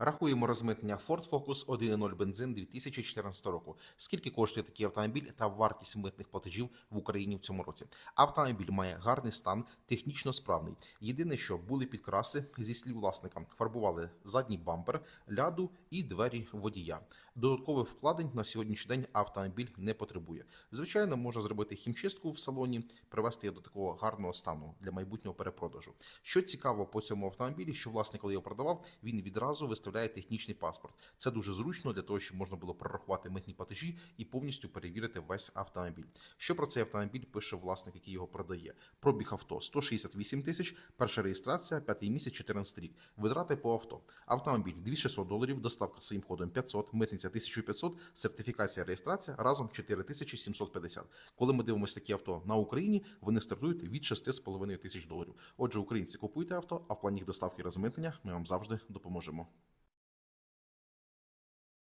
Рахуємо розмитнення Ford Focus 1.0 бензин 2014 року. Скільки коштує такий автомобіль та вартість митних платежів в Україні в цьому році? Автомобіль має гарний стан, технічно справний. Єдине, що були підкраси зі слів власника, фарбували задній бампер, ляду і двері водія. Додаткових вкладень на сьогоднішній день автомобіль не потребує. Звичайно, можна зробити хімчистку в салоні, привести його до такого гарного стану для майбутнього перепродажу. Що цікаво по цьому автомобілі, що власник, коли його продавав, він відразу виставляє технічний паспорт. Це дуже зручно для того, щоб можна було прорахувати митні платежі і повністю перевірити весь автомобіль. Що про цей автомобіль пише власник, який його продає? Пробіг авто 168 тисяч, перша реєстрація, п'ятий місяць, 14 рік. Витрати по авто. Автомобіль 2600 доларів, доставка своїм ходом 500, митниця 1500, сертифікація реєстрація разом 4750. Коли ми дивимося такі авто на Україні, вони стартують від 6,5 тисяч доларів. Отже, українці купуйте авто, а в плані їх доставки і розмитнення ми вам завжди допоможемо.